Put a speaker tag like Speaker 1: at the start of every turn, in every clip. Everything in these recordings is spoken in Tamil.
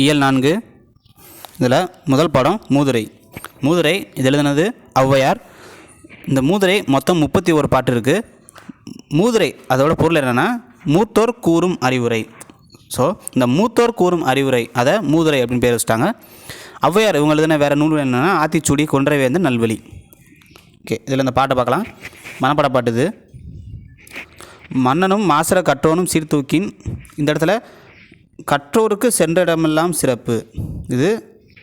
Speaker 1: இயல் நான்கு. இதில் முதல் பாடம் மூதுரை. மூதுரை இது எழுதுனது ஔவையார். இந்த மூதுரை மொத்தம் முப்பத்தி ஒரு பாட்டு இருக்குது மூதுரை அதோட பொருள் என்னென்னா மூத்தோர் கூறும் அறிவுரை. ஸோ இந்த மூத்தோர் கூறும் அறிவுரை அதை மூதுரை அப்படின்னு பேர் வச்சுட்டாங்க. ஔவையார் இவங்க எழுதின வேறு நூல் என்னென்னா ஆத்திச்சூடி கொன்றைவேந்தன் நல்வழி. ஓகே இதில் இந்த பாட்டை பார்க்கலாம். மனப்பட பாட்டு இது. மன்னனும் மாசர கற்றோனும் சீர்தூக்கின் இந்த இடத்துல கற்றோருக்கு சென்ற இடமெல்லாம் சிறப்பு. இது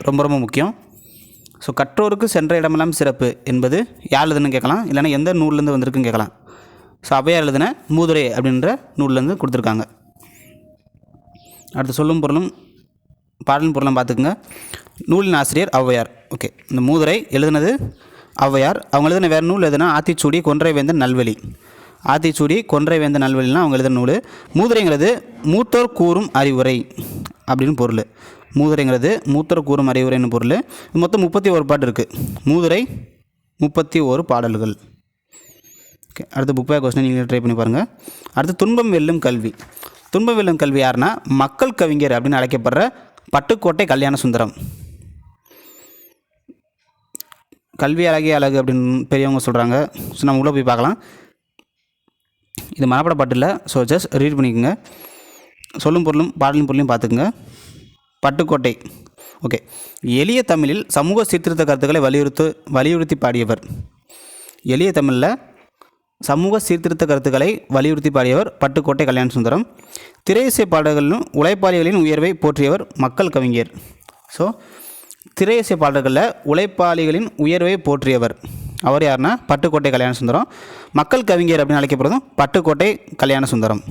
Speaker 1: ரொம்ப ரொம்ப முக்கியம். ஸோ கற்றோருக்கு சென்ற இடமெல்லாம் சிறப்பு என்பது யார் எழுதுன்னு கேட்கலாம். இல்லைன்னா எந்த நூல்லேருந்து வந்திருக்குன்னு கேட்கலாம். ஸோ அவையார் எழுதின மூதுரை அப்படின்ற நூல்லேருந்து கொடுத்துருக்காங்க. அடுத்து சொல்லும் பொருளும் பாடலும் பொருளும் பார்த்துக்குங்க. நூலின் ஆசிரியர் ஔவையார். ஓகே இந்த மூதுரை எழுதுனது ஔவையார். அவங்க எழுதின வேறு நூல் எதுனா ஆத்திச்சூடி கொன்றைவேந்தன் நல்வழி. ஆத்திச்சூடி கொன்றைவேந்தன் நல்வழிலாம் அவங்க எழுதின நூல். மூதுரைங்கிறது மூத்தோர் கூறும் அறிவுரை அப்படின்னு பொருள். மூதுரைங்கிறது மூத்தோர் கூறும் அறிவுரைன்னு பொருள். இது மொத்தம் முப்பத்தி ஒரு பாட்டு இருக்குது மூதுரை முப்பத்தி ஒரு பாடல்கள். ஓகே அடுத்து புக் பேக் கொஸ்டின் நீங்கள் ட்ரை பண்ணி பாருங்கள் அடுத்து துன்பம் வெல்லும் கல்வி. துன்பம் வெல்லும் கல்வி யாருன்னா மக்கள் கவிஞர் அப்படின்னு அழைக்கப்படுற பட்டுக்கோட்டை கல்யாண சுந்தரம். கல்வி அழகிய அழகு அப்படின்னு பெரியவங்க சொல்கிறாங்க ஸோ நம்ம உள்ளே போய் பார்க்கலாம். இது மனப்பட பாட்டு இல்லை. ஸோ ஜஸ்ட் ரீட் பண்ணிக்கோங்க. சொல்லும் பொருளும் பாடலும் பொருளையும் பார்த்துக்குங்க. பட்டுக்கோட்டை. ஓகே எளிய தமிழில் சமூக சீர்திருத்த கருத்துக்களை வலியுறுத்து வலியுறுத்தி பாடியவர். எளிய தமிழில் சமூக சீர்திருத்த கருத்துக்களை வலியுறுத்தி பாடியவர் பட்டுக்கோட்டை கல்யாண சுந்தரம் திரையிசை பாடல்களிலும் உழைப்பாளிகளின் உயர்வை போற்றியவர் மக்கள் கவிஞர். ஸோ திரையிசை பாடல்களில் உழைப்பாளிகளின் உயர்வை போற்றியவர். அவர் யாருன்னா பட்டுக்கோட்டை கல்யாண சுந்தரம். மக்கள் கவிஞர் அப்படின்னு அழைக்கப்படுறதும் பட்டுக்கோட்டை கல்யாண சுந்தரம்.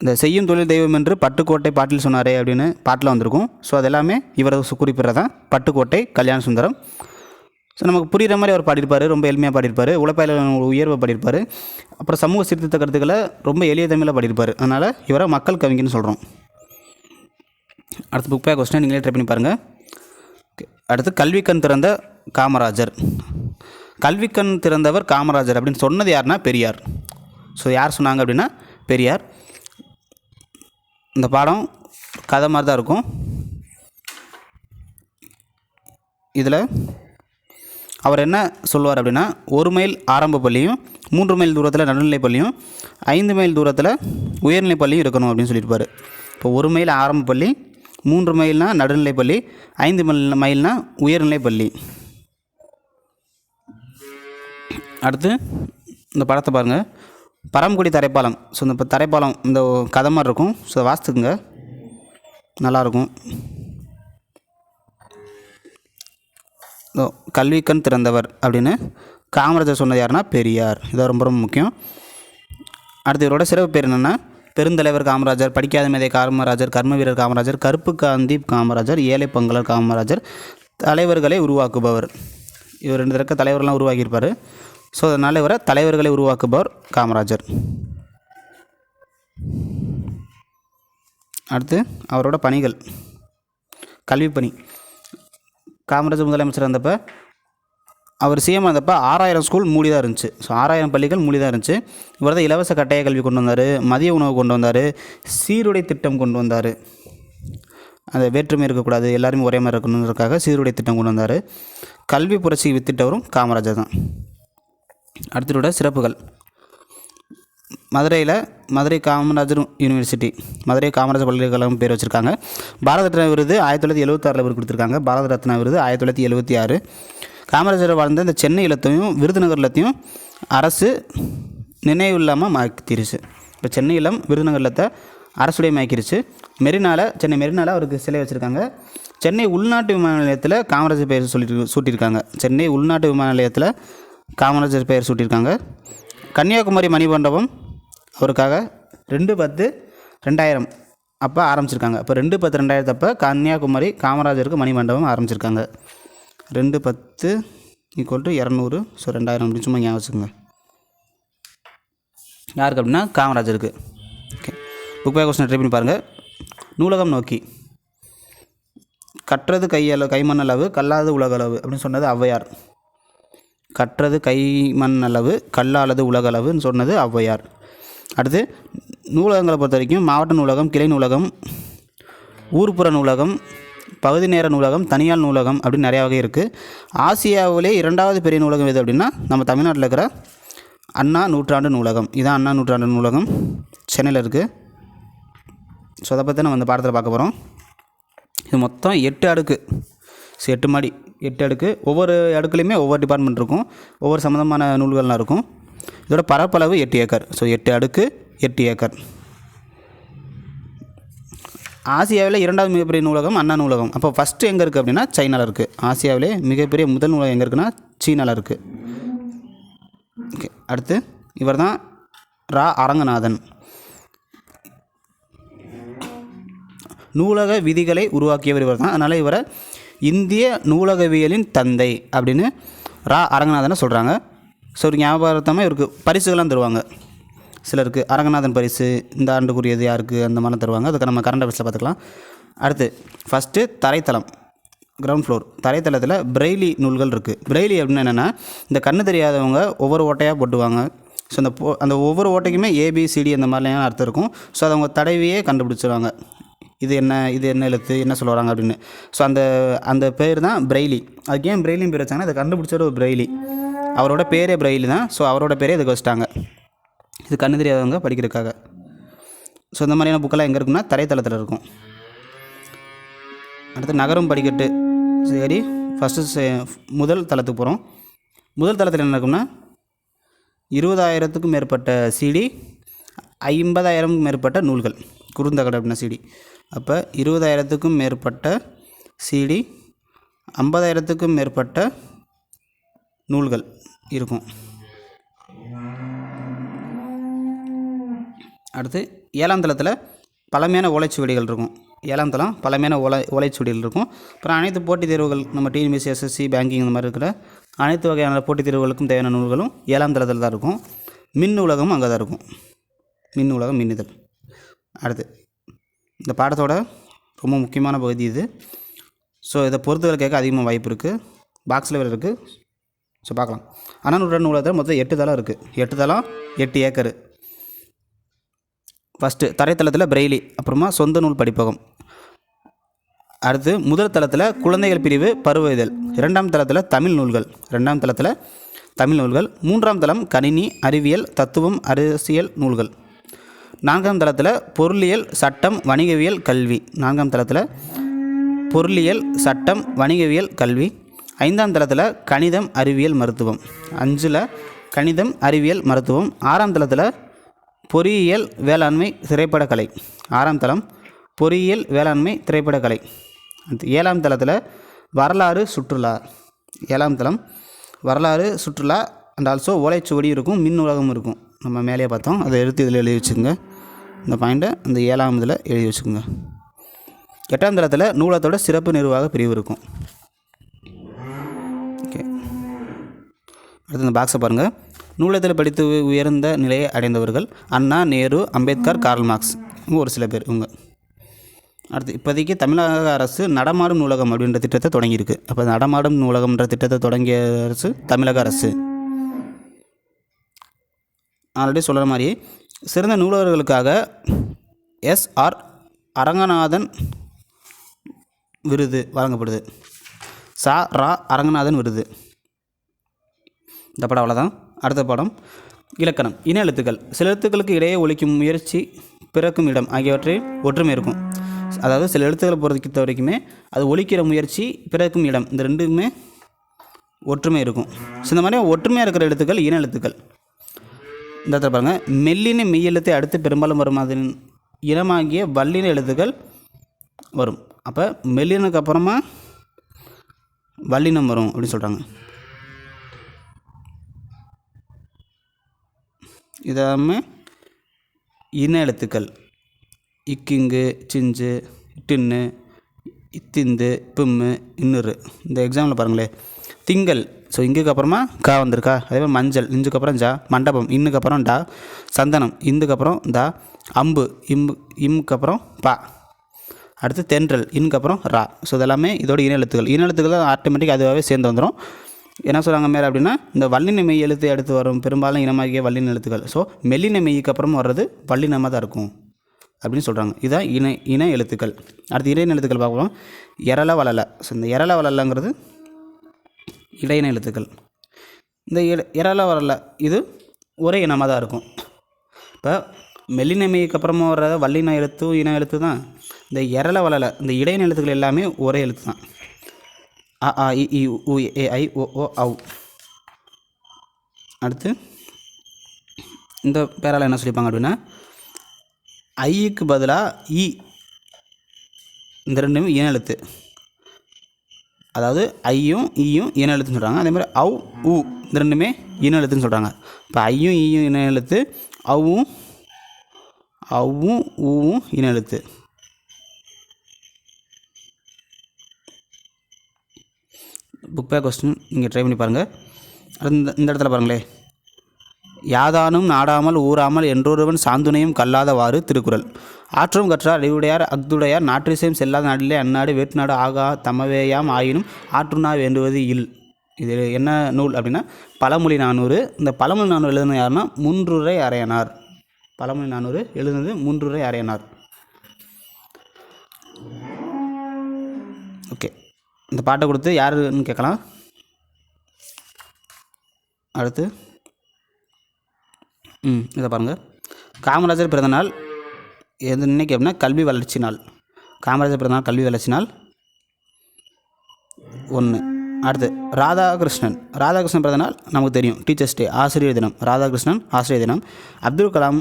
Speaker 1: இந்த செய்யும் தொழில் தெய்வம் என்று பட்டுக்கோட்டை பாட்டில் சொன்னாரே அப்படின்னு பாட்டில் வந்திருக்கும். ஸோ அது எல்லாமே இவரது குறிப்பிட்றதான் பட்டுக்கோட்டை கல்யாண சுந்தரம். ஸோ நமக்கு புரிகிற மாதிரி அவர் பாடியிருப்பார் ரொம்ப எளிமையாக பாடியிருப்பார் உழைப்பாளர் உயர்வை பாடியிருப்பார். அப்புறம் சமூக சீர்திருத்த கருத்துக்களை ரொம்ப எளிய தமிழில் பாடியிருப்பார். அதனால் இவரை மக்கள் கவிஞர்னு சொல்கிறோம் அடுத்து புக் பேக் கொஸ்டின் நீங்களே ட்ரை பண்ணி பாருங்கள் அடுத்து கல்விக்கண் திறந்த காமராஜர். கல்விக்கண் திறந்தவர் காமராஜர் அப்படின்னு சொன்னது யாருன்னா பெரியார். ஸோ யார் சொன்னாங்க அப்படின்னா பெரியார். இந்த பாடம் கதை மாதிரி தான் இருக்கும். இதில் அவர் என்ன சொல்லுவார் அப்படின்னா ஒரு மைல் ஆரம்ப பள்ளியும் மூன்று மைல் தூரத்தில் நடுநிலை பள்ளியும் ஐந்து மைல் தூரத்தில் உயர்நிலைப் பள்ளியும் இருக்கணும் அப்படின்னு சொல்லியிருப்பார். இப்போ ஒரு மைல் ஆரம்ப பள்ளி மூன்று மைல்னால் நடுநிலை பள்ளி ஐந்து மைல் மைல்னால் உயர்நிலைப் பள்ளி. அடுத்து இந்த படத்தை பாருங்கள் பரம்குடி தரைப்பாலம். ஸோ இந்த இப்போ தரைப்பாலம் இந்த கதை மாதிரி இருக்கும். ஸோ வாசித்துக்குங்க. நல்லாயிருக்கும். இதோ கல்விக்கண் திறந்தவர் அப்படின்னு காமராஜர் சொன்னது யாருன்னா பெரியார். இது ரொம்ப ரொம்ப முக்கியம். அடுத்து இவரோட சிறப்பு பேர் என்னென்னா பெருந்தலைவர் காமராஜர் படிக்காத மேதை காமராஜர் கர்ம வீரர் காமராஜர் கருப்பு காந்தி காமராஜர் ஏழை பங்களர் காமராஜர் தலைவர்களை உருவாக்குபவர். இவர் ரெண்டு தடக்க தலைவர்லாம் உருவாக்கியிருப்பார். ஸோ அதனால் இவரை தலைவர்களை உருவாக்குபவர் காமராஜர். அடுத்து அவரோட பணிகள். கல்வி பணி. காமராஜர் முதலமைச்சர் இருந்தப்போ அவர் சிஎம் இருந்தப்போ ஆறாயிரம் ஸ்கூல் மூடி தான் இருந்துச்சு. ஸோ ஆறாயிரம் பள்ளிகள் மூடி தான் இருந்துச்சு. இவர் தான் இலவச கட்டாய கல்வி கொண்டு வந்தார். மதிய உணவு கொண்டு வந்தார். சீருடை திட்டம் கொண்டு வந்தார். அந்த வேற்றுமை இருக்கக்கூடாது. எல்லாருமே ஒரே மாதிரி இருக்கணுன்றதுக்காக சீருடை திட்டம் கொண்டு வந்தார். கல்வி புரட்சி வித்திட்டவரும் காமராஜர் தான். அடுத்ததோட சிறப்புகள். மதுரையில் மதுரை காமராஜர் யூனிவர்சிட்டி மதுரை காமராஜர் பல்கலைக்கழகம் பேர் வச்சுருக்காங்க. பாரத ரத்னா விருது ஆயிரத்தி தொள்ளாயிரத்தி எழுபத்தாறில் இவர் கொடுத்துருக்காங்க. பாரத ரத்னா விருது ஆயிரத்தி தொள்ளாயிரத்தி எழுபத்தி ஆறு. காமராஜர் வாழ்ந்த இந்த சென்னை இல்லத்தையும் விருதுநகர் இல்லத்தையும் அரசு நினைவு இல்லாமல் மாற்றிருச்சு இப்போ சென்னை இல்லம் விருதுநகர் இல்லத்தை அரசுடைய மாக்கிருச்சு. மெரினால சென்னை மெரினால அவருக்கு சிலை வச்சுருக்காங்க. சென்னை உள்நாட்டு விமான நிலையத்தில் காமராஜர் பெயர் சொல்லிட்டு சூட்டியிருக்காங்க. சென்னை உள்நாட்டு விமான நிலையத்தில் காமராஜர் பெயர் சூட்டியிருக்காங்க. கன்னியாகுமரி மணிமண்டபம் அவருக்காக ரெண்டு பத்து ரெண்டாயிரம் அப்போ ஆரம்பிச்சிருக்காங்க. அப்போ ரெண்டு பத்து ரெண்டாயிரத்து அப்போ கன்னியாகுமரி காமராஜருக்கு மணிமண்டபம் ஆரம்பிச்சிருக்காங்க. ரெண்டு பத்து ஈக்குவல் டு இரநூறு. ஸோ ரெண்டாயிரம் அப்படின்னு சும்மா ஞாபகம் வச்சுக்கோங்க. யாருக்கு அப்படின்னா காமராஜருக்கு. Okay book back question try பண்ணி பாருங்கள் நூலகம் நோக்கி. கற்றது கையளவு கைமண் அளவு கல்லாதது உலகளவு அப்படின்னு சொன்னது ஔவையார். கற்றது கைமண் அளவு கல்லாலது உலகளவுன்னு சொன்னது ஔவையார். அடுத்து நூலகங்களை பொறுத்த வரைக்கும் மாவட்ட நூலகம் கிளை நூலகம் ஊர்ப்புற நூலகம் பகுதி நேர நூலகம் தனியார் நூலகம் அப்படின்னு நிறையா வகை இருக்குது ஆசியாவிலே இரண்டாவது பெரிய நூலகம் எது அப்படின்னா நம்ம தமிழ்நாட்டில் இருக்கிற அண்ணா நூற்றாண்டு நூலகம். இதான் அண்ணா நூற்றாண்டு நூலகம். சென்னையில் இருக்குது ஸோ அதை பற்றி நம்ம இந்த பாடத்தில் பார்க்க போகிறோம் இது மொத்தம் எட்டு அடுக்கு. ஸோ எட்டு மாடி எட்டு அடுக்கு. ஒவ்வொரு அடுக்குலையுமே ஒவ்வொரு டிபார்ட்மெண்ட் இருக்கும். ஒவ்வொரு சம்மந்தமான நூல்கள்லாம் இருக்கும். இதோட பரப்பளவு எட்டு ஏக்கர். ஸோ எட்டு அடுக்கு எட்டு ஏக்கர். ஆசியாவில் இரண்டாவது மிகப்பெரிய நூலகம் அண்ணா நூலகம். அப்போ ஃபஸ்ட்டு எங்கே இருக்குது அப்படின்னா சைனாவில் இருக்குது ஆசியாவிலே மிகப்பெரிய முதல் நூலகம் எங்கே இருக்குன்னா சீனாவில் இருக்குது ஓகே அடுத்து இவர் தான் ரா அரங்கநாதன். நூலக விதிகளை உருவாக்கியவர் இவர் தான் அதனால் இவரை இந்திய நூலகவியலின் தந்தை அப்படின்னு ரா அரங்கநாதனை சொல்கிறாங்க ஸோ ஒரு ஞாபகார்த்தமாக இவருக்கு பரிசுகள்லாம் தருவாங்க. சிலருக்கு அரங்கநாதன் பரிசு இந்த ஆண்டுக்குரியது யாருக்கு அந்த மாதிரிலாம் தருவாங்க. அதுக்கு நம்ம கரண்ட் அஃபேர்ஸில் பார்த்துக்கலாம். அடுத்து ஃபஸ்ட்டு தரைத்தளம் கிரவுண்ட் ஃப்ளோர் தரைத்தளத்தில் பிரெய்லி நூல்கள் இருக்குது பிரெய்லி அப்படின்னு என்னென்னா இந்த கண்ணு தெரியாதவங்க ஒவ்வொரு ஓட்டையாக போட்டுவாங்க. ஸோ அந்த போ அந்த ஒவ்வொரு ஓட்டைக்குமே ஏபிசிடி அந்த மாதிரிலாம் அர்த்தம் இருக்கும். ஸோ அதை அவங்க தடவையே கண்டுபிடிச்சிருவாங்க. இது என்ன இது என்ன எழுத்து என்ன சொல்ல வராங்க அப்படின்னு. ஸோ அந்த அந்த பேர் தான் பிரெய்லி அதுக்கு ஏன் பிரெய்லியும் பேர் வச்சாங்கன்னா அதை கண்டுபிடிச்ச ஒரு பிரெய்லி அவரோட பேரே பிரெய்லி தான். ஸோ அவரோட பேரே இதுக்கு வச்சிட்டாங்க. இது கண்ணு தெரியாதவங்க படிக்கிறதுக்காக. ஸோ இந்த மாதிரியான புக்கெல்லாம் எங்கே இருக்குன்னா தரைத்தளத்தில் இருக்கும். அடுத்து நகரம் படிக்கட்டு. சரி ஃபஸ்ட்டு முதல் தளத்துக்கு போகிறோம் முதல் தளத்தில் என்ன இருக்கும்னா இருபதாயிரத்துக்கும் மேற்பட்ட சிடி ஐம்பதாயிரமுக்கும் மேற்பட்ட நூல்கள். குறுந்தகடு அப்படின்னா சிடி அப்போ இருபதாயிரத்துக்கும் மேற்பட்ட சிடி ஐம்பதாயிரத்துக்கும் மேற்பட்ட நூல்கள் இருக்கும். அடுத்து ஏழாம் தளத்தில் பழமையான ஓலைச்சுவடிகள் இருக்கும். ஏழாம் தளம் பழமையான ஓலை ஓலைச்சுவடிகள் இருக்கும். அப்புறம் அனைத்து போட்டித் தேர்வுகள் நம்ம டிஎன்பிசி எஸ்எஸ்சி பேங்கிங் இந்த மாதிரி இருக்கிற அனைத்து வகையான போட்டித் தேர்வுகளுக்கும் தேவையான நூல்களும் ஏழாம் தளத்தில் தான் இருக்கும். மின் உலகமும் அங்கே தான் இருக்கும். மின் உலகம் மின்னிதழ் அடுத்து இந்த பாடத்தோட ரொம்ப முக்கியமான பகுதி இது. ஸோ இதை பொறுத்தவரை கேட்க அதிகமாக வாய்ப்பு இருக்குது பாக்ஸில் வேறு இருக்குது ஸோ பார்க்கலாம். அண்ணா நூற்றா நூலகத்தில் மொத்தம் எட்டு தளம் இருக்குது எட்டு தளம் எட்டு ஏக்கரு. ஃபஸ்ட்டு தரைத்தளத்தில் பிரெய்லி அப்புறமா சொந்த நூல் படிப்பகம். அடுத்து முதல் தளத்தில் குழந்தைகள் பிரிவு பருவ இதழ். இரண்டாம் தளத்தில் தமிழ் நூல்கள். ரெண்டாம் தளத்தில் தமிழ் நூல்கள். மூன்றாம் தளம் கணினி அறிவியல் தத்துவம் அரசியல் நூல்கள். நான்காம் தளத்தில் பொருளியல் சட்டம் வணிகவியல் கல்வி. நான்காம் தளத்தில் பொருளியல் சட்டம் வணிகவியல் கல்வி. ஐந்தாம் தளத்தில் கணிதம் அறிவியல் மருத்துவம். அஞ்சில் கணிதம் அறிவியல் மருத்துவம். ஆறாம் தளத்தில் பொறியியல் வேளாண்மை திரைப்படக்கலை ஆறாம் தளம் பொறியியல் வேளாண்மை திரைப்படக்கலை ஏழாம் தளத்தில் வரலாறு சுற்றுலா. ஏழாம் தளம் வரலாறு சுற்றுலா அண்ட் ஆல்சோ ஓலைச்சுவடி இருக்கும் மின் உலகம் இருக்கும். நம்ம மேலேயே பார்த்தோம். அதை எடுத்து இதில் எழுதி வச்சுக்கோங்க. இந்த பாயிண்ட்டை அந்த ஏழாம் இதில் எழுதி வச்சுக்கோங்க. எட்டாம் தளத்தில் நூலகத்தோட சிறப்பு நிர்வாக பிரிவு இருக்கும். ஓகே. அடுத்து இந்த பாக்ஸை பாருங்கள் நூலகத்தில் படித்து உயர்ந்த நிலையை அடைந்தவர்கள் அண்ணா நேரு அம்பேத்கர் கார்ல் மார்க்ஸ் இவங்க ஒரு சில பேர் இவங்க. அடுத்து இப்போதைக்கு தமிழக அரசு நடமாடும் நூலகம் அப்படின்ற திட்டத்தை தொடங்கியிருக்கு. அப்போ நடமாடும் நூலகம்ன்ற திட்டத்தை தொடங்கிய அரசு தமிழக அரசு. ஆல்ரெடி சொல்கிற மாதிரி சிறந்த நூலகர்களுக்காக எஸ்ஆர் அரங்கநாதன் விருது வழங்கப்படுது. சா ரா அரங்கநாதன் விருது. இந்த படம் அவ்வளோதான் அடுத்த படம் இலக்கணம். இன எழுத்துக்கள். சில எழுத்துக்களுக்கு இடையே ஒழிக்கும் முயற்சி பிறக்கும் இடம் ஆகியவற்றில் ஒற்றுமை இருக்கும். அதாவது சில எழுத்துக்களை பொறுத்த வரைக்குமே அது ஒழிக்கிற முயற்சி பிறக்கும் இடம். இந்த ரெண்டுக்குமே ஒற்றுமை இருக்கும். ஸோ இந்த மாதிரி ஒற்றுமையாக இருக்கிற எழுத்துக்கள் இன எழுத்துக்கள். இந்த இடத்துல பாருங்கள் மெல்லின மெய்யெழுத்தை அடுத்து பெரும்பாலும் வரும் அதன் இனமாகிய வல்லின எழுத்துக்கள் வரும். அப்போ மெல்லினுக்கு அப்புறமா வல்லினம் வரும் அப்படின்னு சொல்கிறாங்க இதாமல் இன எழுத்துக்கள். இக்கிங்கு சிஞ்சு டின்னு இத்திந்து பிம்மு இன்னொரு இந்த எக்ஸாம்பிள் பாருங்களேன். திங்கள் ஸோ இங்குக்கு அப்புறமா கா வந்திருக்கா? அதே மாதிரி மஞ்சள் இஞ்சுக்கு அப்புறம் ஜா மண்டபம் இன்னுக்கு அப்புறம் டா சந்தனம் இந்துக்கு அப்புறம் தா அம்பு இம்பு இம்முக்கு அப்புறம் பா. அடுத்து தென்றல் இன்க்கு அப்புறம் ரா. ஸோ இதெல்லாமே இதோட இன எழுத்துக்கள். இன ஆட்டோமேட்டிக் அதுவாகவே சேர்ந்து வந்துடும் என்ன சொல்கிறாங்க மேலே அப்படின்னா இந்த வல்லின மெய் எழுத்து அடுத்து வரும். பெரும்பாலும் இனமாகிய வல்லின எழுத்துக்கள். ஸோ மெல்லின மெய்க்கு அப்புறம் வர்றது வல்லினமாக தான் இருக்கும் அப்படின்னு சொல்கிறாங்க இதுதான் இன இன எழுத்துக்கள். அடுத்து இடையின எழுத்துக்கள் பார்க்கலாம். எரள வளல ஸோ இந்த இரள வளலங்கிறது இடையின எழுத்துக்கள். இந்த இட- வரல இது ஒரே இனமாக தான் இருக்கும். இப்போ மெல்லினமைக்கு அப்புறமா வர்ற வல்லின எழுத்து இன எழுத்து தான். இந்த எரள வளல இந்த இடையின எழுத்துக்கள் எல்லாமே ஒரே எழுத்து தான். அ ஆ இ இ உ ஏ ஐ ஓ ஓ ஔ. அடுத்து இந்த பேரால் என்ன சொல்லிப்பாங்க அப்படின்னா ஐக்கு பதிலாக இ இந்த ரெண்டுமே இன எழுத்து. அதாவது ஐயும் ஈயும் இன எழுத்துன்னு சொல்கிறாங்க அதே மாதிரி அவ் உ இந்த ரெண்டுமே இன எழுத்துன்னு சொல்கிறாங்க இப்போ ஐயும் ஈயும் இன எழுத்து அவும் அவ்வும் ஊவும் இன எழுத்து. புக் பேக் கொஸ்டின் நீங்கள் ட்ரை பண்ணி பாருங்கள் இந்த இந்த இடத்துல பாருங்களேன் யாதானும் நாடாமல் ஊறாமல் என்றொருவன் சாந்துணையும் கல்லாதவாறு திருக்குறள். ஆற்றும் கற்றார் அறிவுடையார் அக்துடையார் நாற்றிசையும் செல்லாத நாட்டிலே அந்நாடு வேற்றுநாடு ஆகா தமவேயாம் ஆயினும் ஆற்றுநா வேண்டுவது இல். இது என்ன நூல் அப்படின்னா பழமொழி நானூறு. இந்த பழமொழி நானூறு எழுதுன யாருன்னா முன்றுரை அரையனார் பழமொழி நானூறு எழுதுனது மூன்றுரை அரையனார் ஓகே. இந்த பாட்டை கொடுத்து யாருன்னு கேட்கலாம்? அடுத்து. ம் இதை பாருங்கள் காமராஜர் பிறந்தநாள் எது இன்னைக்கு அப்படின்னா கல்வி வளர்ச்சி நாள். காமராஜர் பிறந்தநாள் கல்வி வளர்ச்சி நாள் ஒன்று அடுத்து ராதாகிருஷ்ணன். ராதாகிருஷ்ணன் பிறந்தநாள் நமக்கு தெரியும். டீச்சர்ஸ் டே ஆசிரியர் தினம். ராதாகிருஷ்ணன் ஆசிரியர் தினம். அப்துல் கலாம்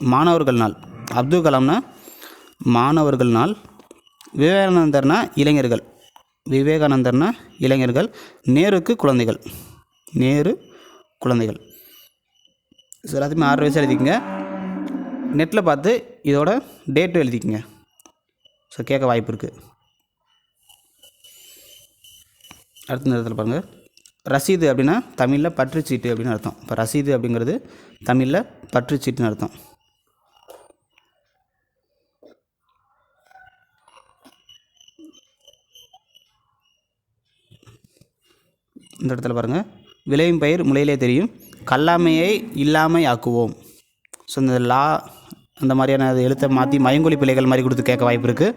Speaker 1: மாணவர்கள் நாள். அப்துல் கலாம்னா மாணவர்கள் நாள். விவேகானந்தர்னா இளைஞர்கள். விவேகானந்தர்னா இளைஞர்கள். நேருக்கு குழந்தைகள். நேரு குழந்தைகள். ஸோ எல்லாத்தையுமே ஆறு வயசு எழுதிக்கங்க. நெட்டில் பார்த்து இதோட டேட்டும் எழுதிக்கங்க. ஸோ கேட்க வாய்ப்பு இருக்குது அடுத்த நேரத்தில் பாருங்கள் ரசீது அப்படின்னா தமிழில் பற்றுச்சீட்டு அப்படின்னு அர்த்தம். இப்போ ரசீது அப்படிங்கிறது தமிழில் பற்றுச்சீட்டுன்னு அர்த்தம். இந்த இடத்துல பாருங்கள் விளையும் பயிர் முளையிலே தெரியும். கல்லாமையை இல்லாமை ஆக்குவோம் ஸோ இந்த லா அந்த மாதிரியான அது எழுத்தை மாற்றி மயங்கொலி பிள்ளைகள் மாதிரி கொடுத்து கேட்க வாய்ப்பு இருக்குது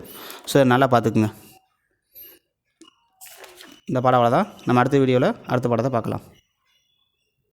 Speaker 1: ஸோ நல்லா பார்த்துக்குங்க. இந்த பாடம் அவ்வளோதான் நம்ம அடுத்த வீடியோவில் அடுத்த பாடத்தை பார்க்கலாம்.